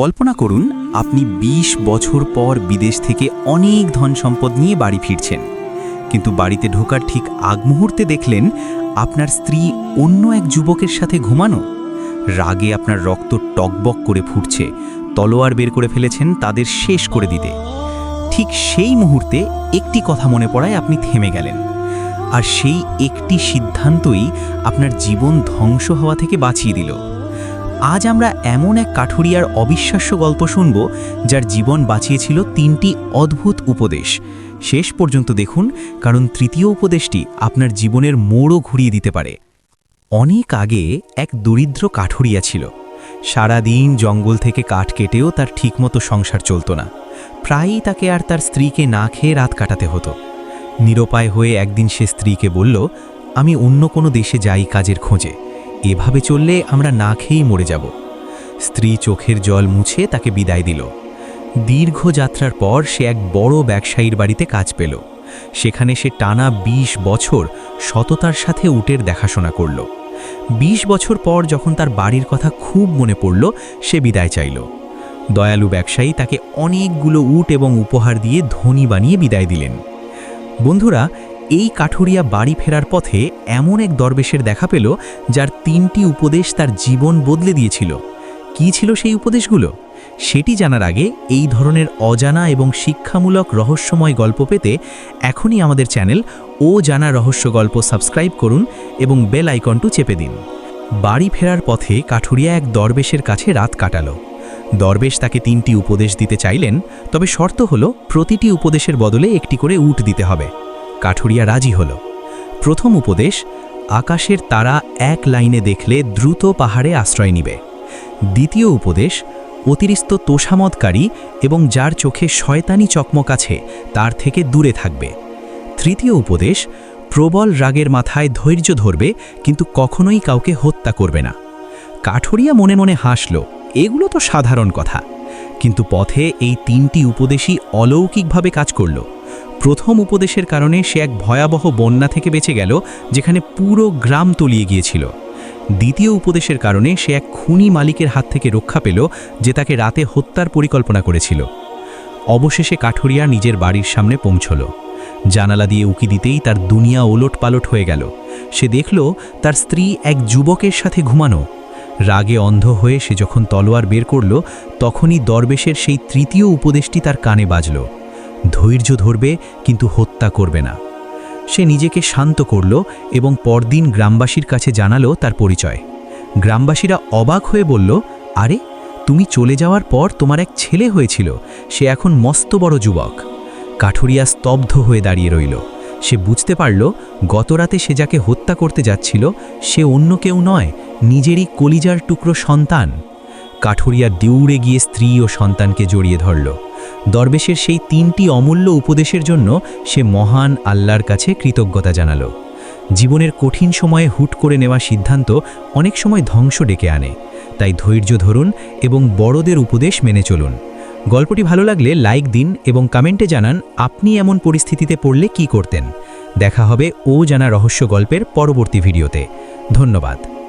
কল্পনা করুন, আপনি ২০ বছর পর বিদেশ থেকে অনেক ধন সম্পদ নিয়ে বাড়ি ফিরছেন। কিন্তু বাড়িতে ঢোকার ঠিক আগ মুহূর্তে দেখলেন, আপনার স্ত্রী অন্য এক যুবকের সাথে ঘুমানো। রাগে আপনার রক্ত টকবক করে ফুটছে, তলোয়ার বের করে ফেলেছেন তাদের শেষ করে দিতে। ঠিক সেই মুহূর্তে একটি কথা মনে পড়ায় আপনি থেমে গেলেন। আর সেই একটি সিদ্ধান্তই আপনার জীবন ধ্বংস হওয়া থেকে বাঁচিয়ে দিল। আজ আমরা এমন এক কাঠুরিয়ার অবিশ্বাস্য গল্প শুনব, যার জীবন বাঁচিয়েছিল তিনটি অদ্ভুত উপদেশ। শেষ পর্যন্ত দেখুন, কারণ তৃতীয় উপদেশটি আপনার জীবনের মোড়ও ঘুরিয়ে দিতে পারে। অনেক আগে এক দরিদ্র কাঠুরিয়া ছিল। সারা দিন জঙ্গল থেকে কাঠ কেটেও তার ঠিকমতো সংসার চলত না। প্রায়ই তাকে আর তার স্ত্রীকে না খেয়ে রাত কাটাতে হতো। নিরুপায় হয়ে একদিন সে স্ত্রীকে বলল, আমি অন্য কোনো দেশে যাই কাজের খোঁজে। এভাবে চললে আমরা না খেয়েই মরে যাব। স্ত্রী চোখের জল মুছে তাকে বিদায় দিল। দীর্ঘ যাত্রার পর সে এক বড় ব্যবসায়ীর বাড়িতে কাজ পেল। সেখানে সে টানা ২০ বছর সততার সাথে উটের দেখাশোনা করল। ২০ বছর পর যখন তার বাড়ির কথা খুব মনে পড়ল, সে বিদায় চাইল। দয়ালু ব্যবসায়ী তাকে অনেকগুলো উট এবং উপহার দিয়ে ধনী বানিয়ে বিদায় দিলেন। বন্ধুরা এই কাঠুরিয়া বাড়ি ফেরার পথে এমন এক দরবেশের দেখা পেল, যার তিনটি উপদেশ তার জীবন বদলে দিয়েছিল। কি ছিল সেই উপদেশগুলো? সেটি জানার আগে এই ধরনের অজানা এবং শিক্ষামূলক রহস্যময় গল্প পেতে এখনই আমাদের চ্যানেল ও জানা রহস্য গল্প সাবস্ক্রাইব করুন এবং বেল আইকনটু চেপে দিন। বাড়ি ফেরার পথে কাঠুরিয়া এক দরবেশের কাছে রাত কাটালো। দরবেশ তাকে তিনটি উপদেশ দিতে চাইলেন, তবে শর্ত হলো, প্রতিটি উপদেশের বদলে একটি করে উট দিতে হবে। কাঠুরিয়া রাজি হল। প্রথম উপদেশ, আকাশের তারা এক লাইনে দেখলে দ্রুত পাহাড়ে আশ্রয় নিবে। দ্বিতীয় উপদেশ, অতিরিক্ত তোষামতকারী এবং যার চোখে শয়তানি চকমক আছে, তার থেকে দূরে থাকবে। তৃতীয় উপদেশ, প্রবল রাগের মাথায় ধৈর্য ধরবে, কিন্তু কখনোই কাউকে হত্যা করবে না। কাঠুরিয়া মনে মনে হাসল, এগুলো তো সাধারণ কথা। কিন্তু পথে এই তিনটি উপদেশই অলৌকিকভাবে কাজ করল। প্রথম উপদেশের কারণে সে এক ভয়াবহ বন্যা থেকে বেঁচে গেল, যেখানে পুরো গ্রাম তলিয়ে গিয়েছিল। দ্বিতীয় উপদেশের কারণে সে এক খুনি মালিকের হাত থেকে রক্ষা পেল, যে তাকে রাতে হত্যার পরিকল্পনা করেছিল। অবশেষে কাঠুরিয়া নিজের বাড়ির সামনে পৌঁছল। জানালা দিয়ে উকি দিতেই তার দুনিয়া ওলট পালট হয়ে গেল। সে দেখল, তার স্ত্রী এক যুবকের সাথে ঘুমানো। রাগে অন্ধ হয়ে সে যখন তলোয়ার বের করল, তখনই দরবেশের সেই তৃতীয় উপদেশটি তার কানে বাজল। ধৈর্য ধরবে, কিন্তু হত্যা করবে না। সে নিজেকে শান্ত করল এবং পরদিন গ্রামবাসীর কাছে জানালো তার পরিচয়। গ্রামবাসীরা অবাক হয়ে বলল, আরে, তুমি চলে যাওয়ার পর তোমার এক ছেলে হয়েছিল। সে এখন মস্ত বড় যুবক। কাঠুরিয়া স্তব্ধ হয়ে দাঁড়িয়ে রইল। সে বুঝতে পারল, গতরাতে সে যাকে হত্যা করতে যাচ্ছিল, সে অন্য কেউ নয়, নিজেরই কলিজার টুকরো সন্তান। কাঠুরিয়া ডিউড়ে গিয়ে স্ত্রী ও সন্তানকে জড়িয়ে ধরল। দরবেশের সেই তিনটি অমূল্য উপদেশের জন্য সে মহান আল্লাহর কাছে কৃতজ্ঞতা জানালো। জীবনের কঠিন সময়ে হুট করে নেওয়া সিদ্ধান্ত অনেক সময় ধ্বংস ডেকে আনে। তাই ধৈর্য ধরুন এবং বড়দের উপদেশ মেনে চলুন। গল্পটি ভালো লাগলে লাইক দিন এবং কমেন্টে জানান, আপনি এমন পরিস্থিতিতে পড়লে কি করতেন? দেখা হবে ও জানা রহস্য গল্পের পরবর্তী ভিডিওতে। ধন্যবাদ।